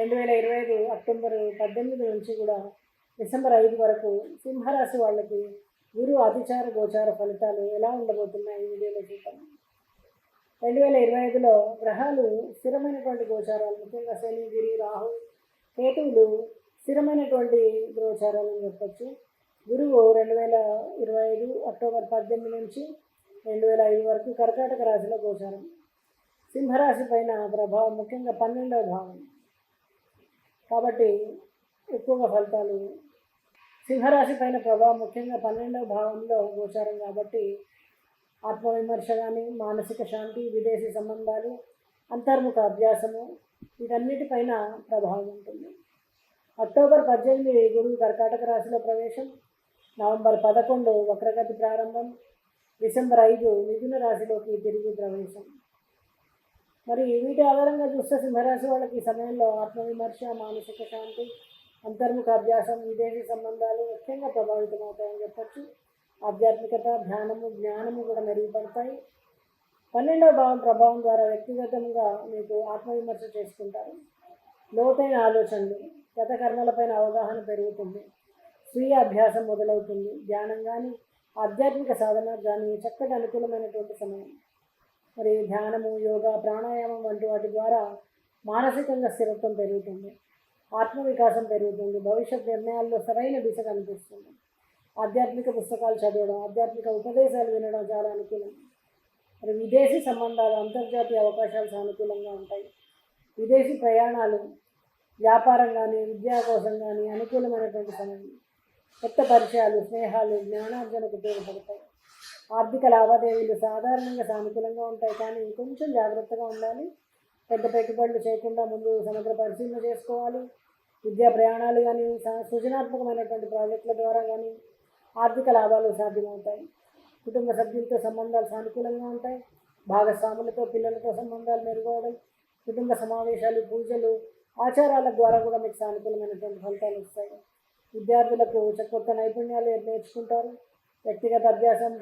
రెండు వేల ఇరవై ఐదు అక్టోబర్ పద్దెనిమిది నుంచి కూడా డిసెంబర్ ఐదు వరకు సింహరాశి వాళ్ళకి గురు అతిచార గోచార ఫలితాలు ఎలా ఉండబోతున్నాయి ఈ వీడియోలో చూద్దాం. రెండు వేల ఇరవై ఐదులో గ్రహాలు స్థిరమైనటువంటి గోచారాలు ముఖ్యంగా శని గిరి రాహు కేతువులు స్థిరమైనటువంటి గోచారాలు చెప్పచ్చు. గురువు రెండు వేల ఇరవై ఐదు అక్టోబర్ పద్దెనిమిది నుంచి రెండు వేల ఐదు వరకు కర్కాటక రాశిలో గోచారం. సింహరాశి పైన ప్రభావం ముఖ్యంగా పన్నెండవ భావం. కాబట్టి ఎక్కువగా ఫలితాలు. సింహరాశి పైన ప్రభావం ముఖ్యంగా పన్నెండవ భావంలో గోచారం కాబట్టి ఆత్మవిమర్శ కానీ మానసిక శాంతి విదేశీ సంబంధాలు అంతర్ముఖ అభ్యాసము వీటన్నిటిపైన ప్రభావం ఉంటుంది. అక్టోబర్ పద్దెనిమిది గురువు కర్కాటక రాశిలో ప్రవేశం నవంబర్ పదకొండు వక్రగతి ప్రారంభం డిసెంబర్ ఐదు మిథున రాశిలోకి తిరిగి ప్రవేశం. మరి వీటి ఆధారంగా చూస్తే సింహరాశి వాళ్ళకి ఈ సమయంలో ఆత్మవిమర్శ మానసిక శాంతి అంతర్ముఖ అభ్యాసం విదేశీ సంబంధాలు ముఖ్యంగా ప్రభావితం అవుతాయని చెప్పచ్చు. ఆధ్యాత్మికత ధ్యానము జ్ఞానము కూడా మెరుగుపడతాయి. పన్నెండవ భావం ప్రభావం ద్వారా వ్యక్తిగతంగా మీకు ఆత్మవిమర్శ చేసుకుంటారు. లోతైన ఆలోచనలు గత కర్మలపైన అవగాహన పెరుగుతుంది. స్వీయ అభ్యాసం మొదలవుతుంది. ధ్యానం కానీ ఆధ్యాత్మిక సాధన కానీ చక్కటి అనుకూలమైనటువంటి సమయం. మరి ధ్యానము యోగా ప్రాణాయామం వంటి వాటి ద్వారా మానసికంగా స్థిరత్వం పెరుగుతుంది. ఆత్మవికాసం పెరుగుతుంది. భవిష్యత్ నిర్ణయాల్లో సరైన దిశ కనిపిస్తుంది. ఆధ్యాత్మిక పుస్తకాలు చదవడం ఆధ్యాత్మిక ఉపదేశాలు వినడం చాలా అనుకూలం. మరి విదేశీ సంబంధాలు అంతర్జాతీయ అవకాశాలు సానుకూలంగా ఉంటాయి. విదేశీ ప్రయాణాలు వ్యాపారం కానీ విద్యా కోసం కానీ అనుకూలమైనటువంటి సమయం. కొత్త పరిచయాలు స్నేహాలు జ్ఞానార్జనకు ఉపయోగపడతాయి. ఆర్థిక లావాదేవీలు సాధారణంగా సానుకూలంగా ఉంటాయి కానీ కొంచెం జాగ్రత్తగా ఉండాలి. పెద్ద పెట్టుబడులు చేయకుండా ముందు సమగ్ర పరిశీలన చేసుకోవాలి. విద్యా ప్రయాణాలు కానీ స- సృజనాత్మకమైనటువంటి ప్రాజెక్టుల ద్వారా కానీ ఆర్థిక లాభాలు సాధ్యమవుతాయి. కుటుంబ సభ్యులతో సంబంధాలు సానుకూలంగా ఉంటాయి. భాగస్వాములతో పిల్లలతో సంబంధాలు మెరుగవడం కుటుంబ సమావేశాలు పూజలు ఆచారాల ద్వారా కూడా మీకు సానుకూలమైనటువంటి ఫలితాలు వస్తాయి. విద్యార్థులకు కొత్త నైపుణ్యాలు నేర్చుకుంటారు. వ్యక్తిగత అభ్యాసం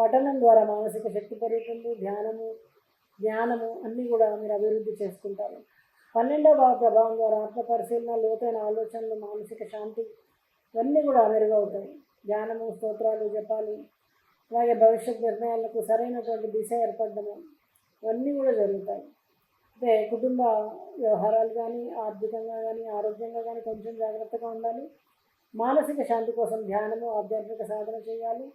పఠనం ద్వారా మానసిక శక్తి పెరుగుతుంది ధ్యానము జ్ఞానము అన్నీ కూడా మీరు అభివృద్ధి చేసుకుంటారు. పన్నెండవ భావ ప్రభావం ద్వారా ఆత్మ పరిశీలన లోతైన ఆలోచనలు మానసిక శాంతి ఇవన్నీ కూడా మెరుగవుతాయి. ధ్యానము స్తోత్రాలు జపాలు అలాగే భవిష్యత్ నిర్ణయాలకు సరైనటువంటి దిశ ఏర్పడము ఇవన్నీ కూడా జరుగుతాయి. అంటే కుటుంబ వ్యవహారాలు కానీ ఆర్థికంగా కానీ ఆరోగ్యంగా కానీ కొంచెం జాగ్రత్తగా ఉండాలి. మానసిక శాంతి కోసం ధ్యానము ఆధ్యాత్మిక సాధన చేయాలి.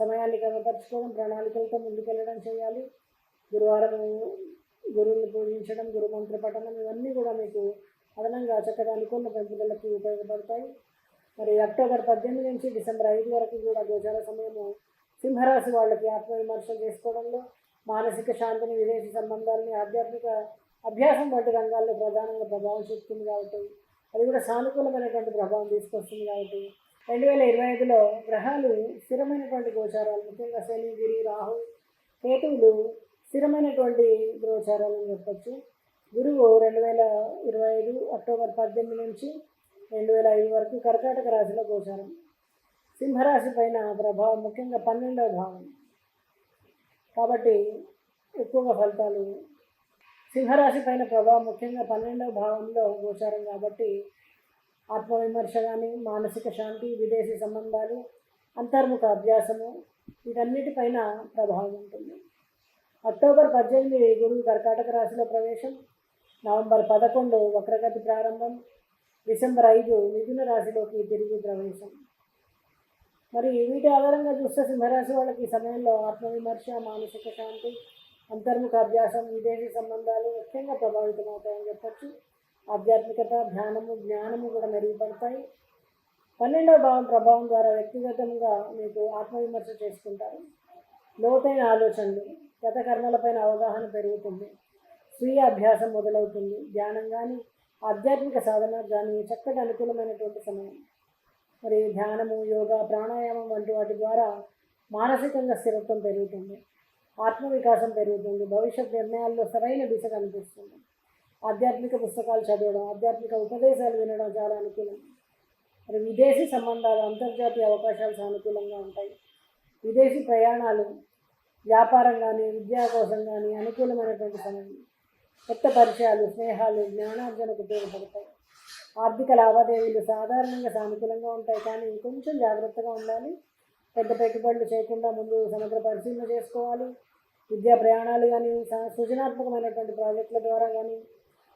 సమయాన్ని క్రమపరచుకోవడం ప్రణాళికలతో ముందుకెళ్ళడం చేయాలి. గురువారం గురువుని పూజించడం గురు మంత్ర పఠనం ఇవన్నీ కూడా మీకు అదనంగా చక్కగా అనుకున్న పెంపుదలకి ఉపయోగపడతాయి. మరి అక్టోబర్ పద్దెనిమిది నుంచి డిసెంబర్ ఐదు వరకు కూడా గోచార సమయము సింహరాశి వాళ్ళకి ఆత్మవిమర్శ చేసుకోవడంలో మానసిక శాంతిని విదేశీ సంబంధాలని ఆధ్యాత్మిక అభ్యాసం వంటి రంగాల్లో ప్రధానంగా ప్రభావం చూపుతుంది కాబట్టి అది కూడా సానుకూలమైనటువంటి ప్రభావం తీసుకొస్తుంది కాబట్టి రెండు వేల ఇరవై ఐదులో గ్రహాలు స్థిరమైనటువంటి గోచారాలు. ముఖ్యంగా శని గిరి రాహు కేతువులు స్థిరమైనటువంటి గోచారాలని చెప్పచ్చు. గురువు రెండు వేల ఇరవై ఐదు అక్టోబర్ పద్దెనిమిది నుంచి రెండు వేల ఐదు వరకు కర్కాటక రాశిలో గోచారం. సింహరాశి పైన ప్రభావం ముఖ్యంగా పన్నెండవ భావం. కాబట్టి ఎక్కువగా ఫలితాలు. సింహరాశి పైన ప్రభావం ముఖ్యంగా పన్నెండవ భావంలో గోచారం కాబట్టి ఆత్మవిమర్శ కానీ మానసిక శాంతి విదేశీ సంబంధాలు అంతర్ముఖ అభ్యాసము వీటన్నిటిపైన ప్రభావం ఉంటుంది. అక్టోబర్ పద్దెనిమిది గురువు కర్కాటక రాశిలో ప్రవేశం నవంబర్ పదకొండు వక్రగతి ప్రారంభం డిసెంబర్ ఐదు మిథున రాశిలోకి తిరిగి ప్రవేశం. మరి వీటి ఆధారంగా చూస్తే సింహరాశి వాళ్ళకి ఈ సమయంలో ఆత్మవిమర్శ మానసిక శాంతి అంతర్ముఖ అభ్యాసం విదేశీ సంబంధాలు ముఖ్యంగా ప్రభావితమవుతాయని చెప్పచ్చు. ఆధ్యాత్మికత ధ్యానము జ్ఞానము కూడా మెరుగుపడతాయి. పన్నెండవ భావం ప్రభావం ద్వారా వ్యక్తిగతంగా మీకు ఆత్మవిమర్శ చేసుకుంటారు. లోతైన ఆలోచనలు గత కర్మలపైన అవగాహన పెరుగుతుంది. స్వీయ అభ్యాసం మొదలవుతుంది. ధ్యానం కానీ ఆధ్యాత్మిక సాధన కానీ చక్కటి అనుకూలమైనటువంటి సమయం. మరి ధ్యానము యోగా ప్రాణాయామం వంటి వాటి ద్వారా మానసికంగా స్థిరత్వం పెరుగుతుంది. ఆత్మవికాసం పెరుగుతుంది. భవిష్యత్ నిర్ణయాల్లో సరైన దిశ కనిపిస్తుంది. ఆధ్యాత్మిక పుస్తకాలు చదవడం ఆధ్యాత్మిక ఉపదేశాలు వినడం చాలా అనుకూలం. మరి విదేశీ సంబంధాలు అంతర్జాతీయ అవకాశాలు సానుకూలంగా ఉంటాయి. విదేశీ ప్రయాణాలు వ్యాపారం కానీ విద్యా కోసం కానీ అనుకూలమైనటువంటి సమయం. కొత్త పరిచయాలు స్నేహాలు జ్ఞానార్జనకు ఉపయోగపడతాయి. ఆర్థిక లావాదేవీలు సాధారణంగా సానుకూలంగా ఉంటాయి కానీ కొంచెం జాగ్రత్తగా ఉండాలి. పెద్ద పెట్టుబడులు చేయకుండా ముందు సమగ్ర పరిశీలన చేసుకోవాలి. విద్యా ప్రయాణాలు కానీ స- సృజనాత్మకమైనటువంటి ప్రాజెక్టుల ద్వారా కానీ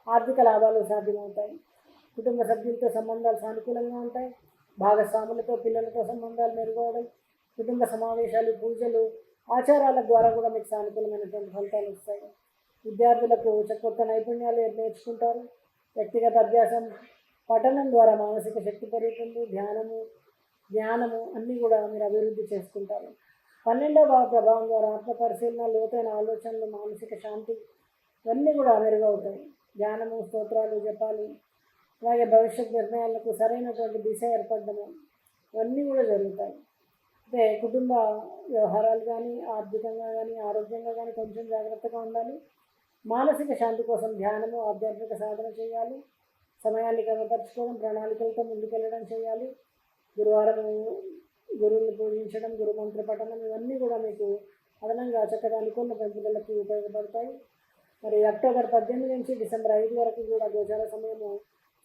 ఆర్థిక లాభాలు సాధ్యమవుతాయి. కుటుంబ సభ్యులతో సంబంధాలు సానుకూలంగా ఉంటాయి. భాగస్వాములతో పిల్లలతో సంబంధాలు మెరుగవడం కుటుంబ సమావేశాలు పూజలు ఆచారాల ద్వారా కూడా మీకు సానుకూలమైనటువంటి ఫలితాలు వస్తాయి. విద్యార్థులకు కొత్త నైపుణ్యాలు నేర్చుకుంటారు. వ్యక్తిగత అభ్యాసం పఠనం ద్వారా మానసిక శక్తి పెరుగుతుంది. ధ్యానము జ్ఞానము అన్నీ కూడా మీరు అభివృద్ధి చేసుకుంటారు. పన్నెండవ ప్రభావం ద్వారా ఆత్మ పరిశీలన లోతైన ఆలోచనలు మానసిక శాంతి ఇవన్నీ కూడా మెరుగవుతాయి. ధ్యానము స్తోత్రాలు జపాలు. అలాగే భవిష్యత్ నిర్ణయాలకు సరైనటువంటి దిశ ఏర్పడము ఇవన్నీ కూడా జరుగుతాయి. అంటే కుటుంబ వ్యవహారాలు కానీ ఆర్థికంగా కానీ ఆరోగ్యంగా కానీ కొంచెం జాగ్రత్తగా ఉండాలి. మానసిక శాంతి కోసం ధ్యానము ఆధ్యాత్మిక సాధన చేయాలి. సమయాన్ని క్రమపరచుకోవడం ప్రణాళికలతో ముందుకెళ్ళడం చేయాలి. గురువారం గురువుని పూజించడం గురు మంత్ర పఠనం ఇవన్నీ కూడా మీకు అదనంగా చక్కగా అనుకున్న పెంపుదలకి ఉపయోగపడతాయి. మరి అక్టోబర్ పద్దెనిమిది నుంచి డిసెంబర్ ఐదు వరకు కూడా గోచార సమయము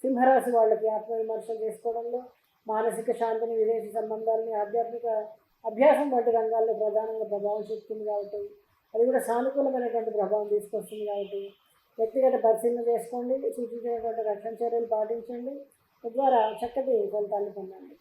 సింహరాశి వాళ్ళకి ఆత్మవిమర్శ చేసుకోవడంలో మానసిక శాంతిని విదేశీ సంబంధాలని ఆధ్యాత్మిక అభ్యాసం వంటి రంగాల్లో ప్రధానంగా ప్రభావం చూపుతుంది కాబట్టి అది కూడా సానుకూలమైనటువంటి ప్రభావం తీసుకొస్తుంది కాబట్టి వ్యక్తిగత పరిశీలన చేసుకోండి సూచించినటువంటి రక్షణ చర్యలు పాటించండి. తద్వారా చక్కటి ఫలితాలు పొందండి.